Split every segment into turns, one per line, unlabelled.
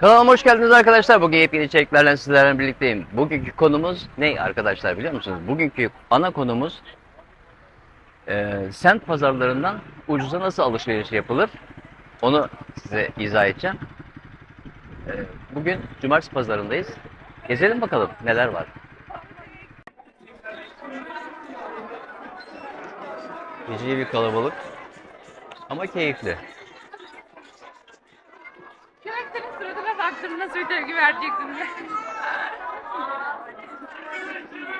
Kanalıma hoş geldiniz arkadaşlar. Bugün yepyeni içeriklerle sizlerle birlikteyim. Bugünkü konumuz ne arkadaşlar biliyor musunuz? Bugünkü ana konumuz e, semt pazarlarından ucuza nasıl alışveriş yapılır? Onu size izah edeceğim. E, bugün cumartesi pazarındayız. Gezelim bakalım neler var. Geceye bir kalabalık ama keyifli.
Nasıl bir tepki vereceksin diye.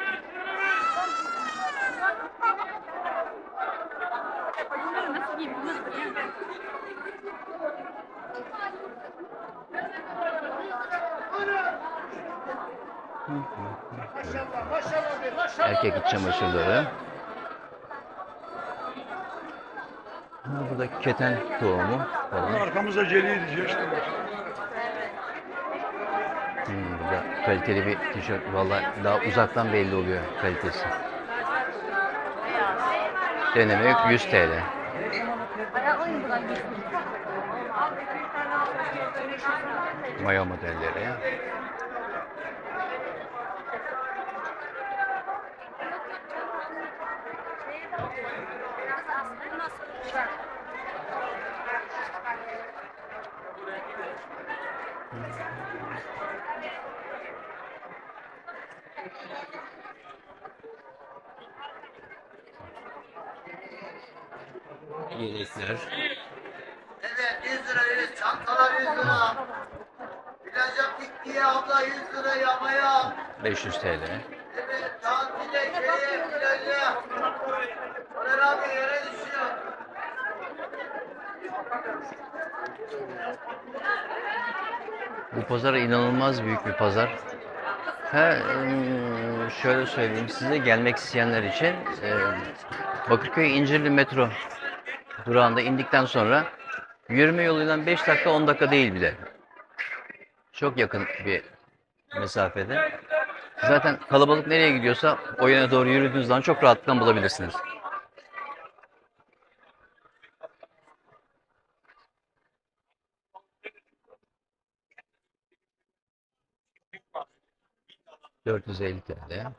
Bunları nasıl giyeyim?
Erkek iç çamaşırları. Ha, burada keten tohumu falan.
Arkamızda diyecek
kaliteli bir tişört. Valla daha uzaktan belli oluyor kalitesi. Deneme yok 100 TL. Mayo modelleri. Yelekler.
Evet 100 lira 100, çantalar 100 lira. Plaja pikniğe abla 100 lira yamaya.
500 TL.
Evet tantile şeye plaja. Ömer abi yere düşüyor.
Bu pazar inanılmaz büyük bir pazar. Ha, şöyle söyleyeyim size gelmek isteyenler için Bakırköy İncirli metro durağında indikten sonra yürüme yoluyla 5 dakika 10 dakika değil bile. Çok yakın bir mesafede. Zaten kalabalık nereye gidiyorsa o yöne doğru yürüdüğünüz zaman çok rahatlıkla bulabilirsiniz. ...450 TL.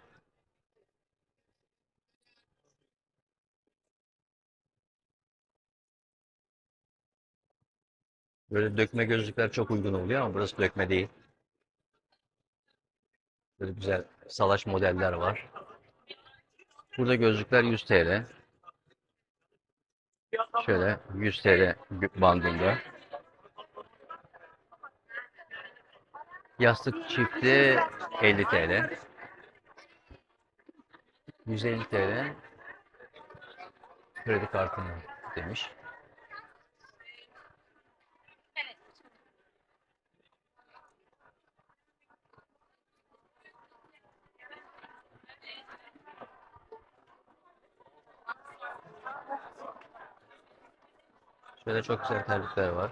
Böyle dökme gözlükler çok uygun oluyor ama burası dökme değil. Böyle güzel salaş modeller var. Burada gözlükler 100 TL. Şöyle 100 TL bandında. Yastık çifti 50 TL. 150 TL. Kredi kartını demiş. Şöyle çok güzel terlikler var.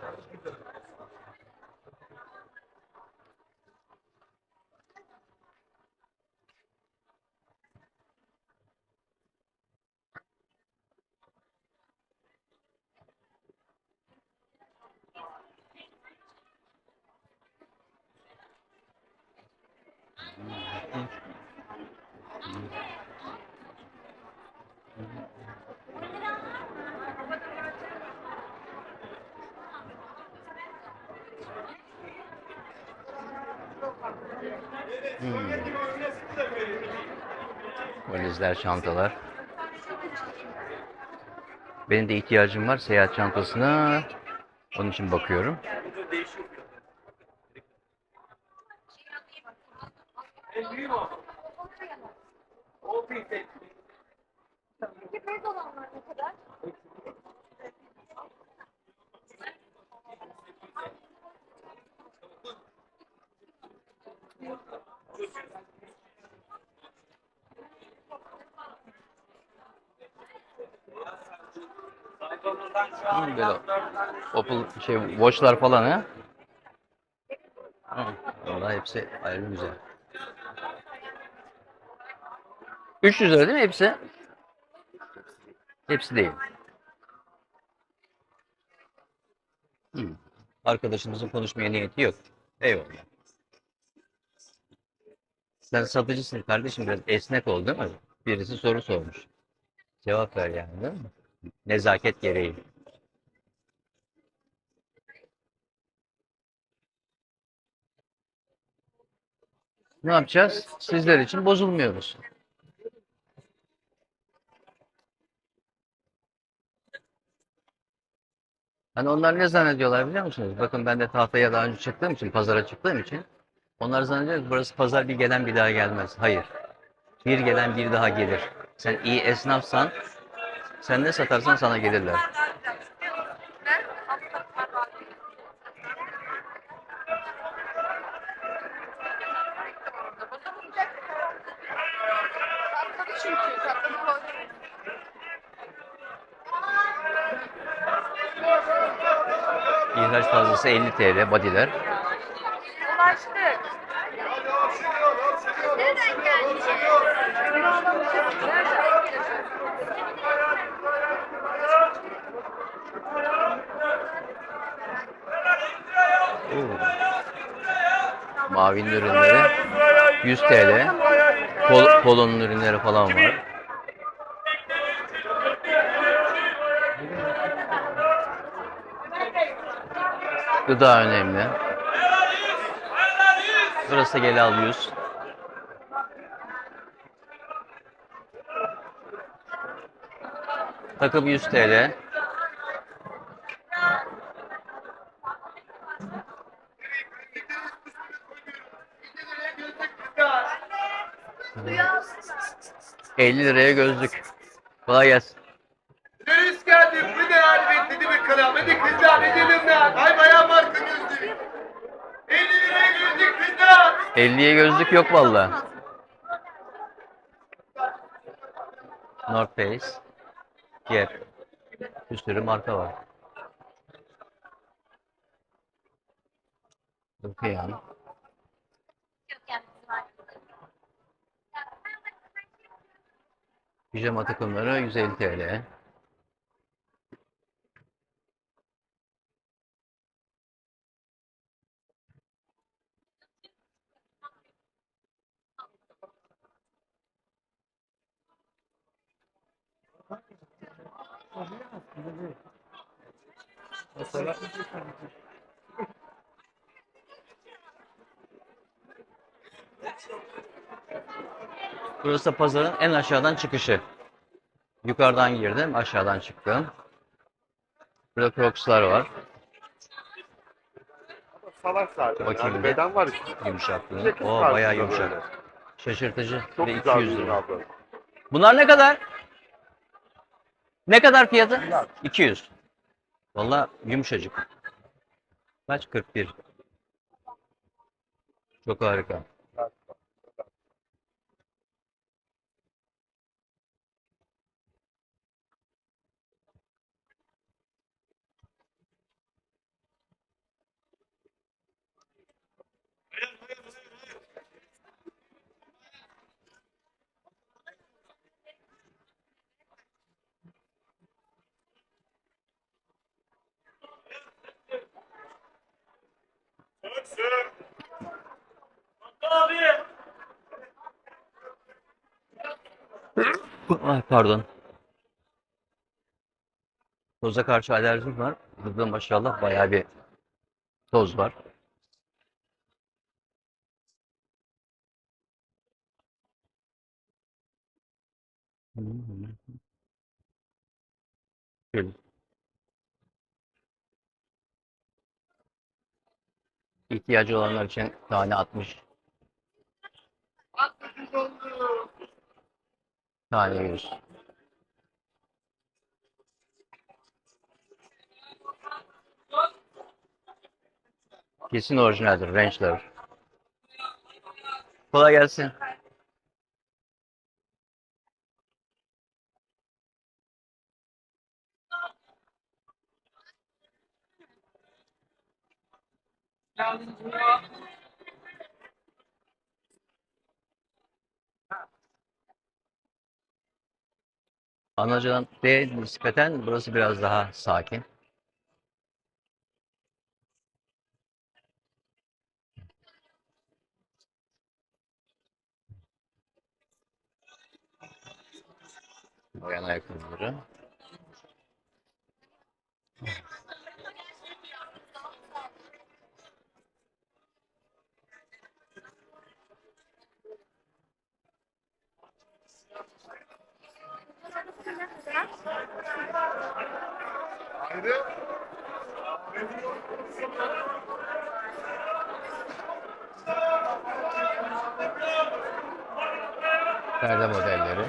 Valizler, çantalar. Benim de ihtiyacım var seyahat çantasına. Onun için bakıyorum. Hmm, böyle Opel şey watchlar falan ha. Hı, Vallahi hepsi ayrı güzel. 300 lira değil mi hepsi? Hepsi değil. Hmm. Arkadaşımızın konuşmaya niyeti yok. Eyvallah. Sen satıcısın kardeşim biraz esnek ol değil mi? Birisi soru sormuş. Cevap ver yani değil mi? Nezaket gereği. Ne yapacağız? Sizler için bozulmuyoruz. Hani onlar ne zannediyorlar biliyor musunuz? Bakın ben de tahtaya daha önce çıktığım için, pazara çıktığım için onlar zannediyor ki burası pazar bir gelen bir daha gelmez. Hayır. Bir gelen bir daha gelir. Sen iyi esnafsan sen ne satarsan sana gelirler. Fazlası 50 TL badiler.
Ulaştık.
Nereden.
Mavinin ürünleri 100 TL. Pol, polonun ürünleri falan var. Gıda önemli. Burası gel al 100. Takım 100 TL. 50 liraya gözlük. Kolay gelsin.
Dürüst geldim. Hadi kızlar edelim lan. Hay bayağı marka gözlük. 50 liraya gözlük kızlar.
50'ye gözlük yok valla. North Face, Gap. Bir sürü marka var. Bakıyorum. Pijama takımları 150 TL. Burası da pazarın en aşağıdan çıkışı. Yukarıdan girdim, aşağıdan çıktım. Burada Crocs'lar var.
Salak zaten.
Bakayım
yani
bir.
beden var işte.
Yumuşaklığı.
Yakın
O
tarzında
bayağı
böyle.
yumuşak. Şaşırtıcı.
Çok
Ve
güzel
200
bir ürün
lira.
abla.
Bunlar ne kadar? Ne kadar fiyatı? 200. Valla yumuşacık. Kaç? 41. Çok harika. Ay pardon. Toza karşı alerjim var. Burada maşallah bayağı bir toz var. Şöyle. İhtiyacı olanlar için tane 60, tane 100. Kesin orijinaldir, Range'ler. Kolay gelsin. Anacan'de nispeten burası biraz daha sakin. Bayana yakınları.
Evet.
Perde modelleri.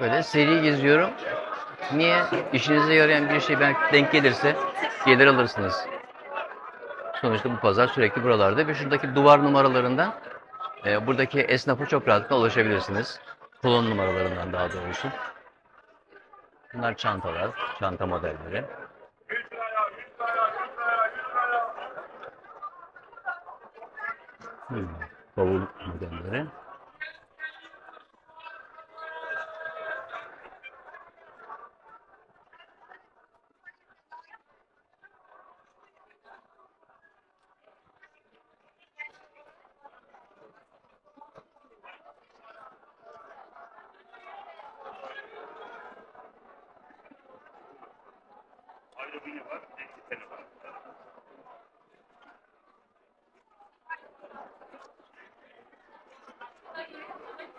Böyle seri geziyorum. Niye? İşinize yarayan bir şey belki denk gelirse gelir alırsınız. Sonuçta bu pazar sürekli buralarda ve şuradaki duvar numaralarından e, buradaki esnafa çok rahatlıkla ulaşabilirsiniz. Kolon numaralarından daha doğrusu. Bunlar çantalar, çanta modelleri. Hmm, bavul modelleri.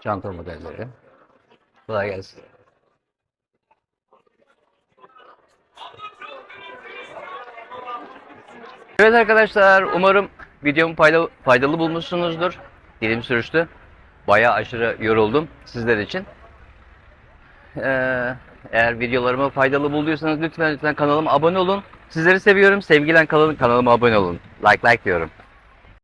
Çanta modelleri. Kolay gelsin. Evet arkadaşlar umarım videomu faydalı, faydalı bulmuşsunuzdur. Dilim sürçtü. Bayağı aşırı yoruldum sizler için. Ee, eğer videolarımı faydalı bulduysanız lütfen lütfen kanalıma abone olun. Sizleri seviyorum. Sevgilen kalın kanalıma abone olun. Like like diyorum.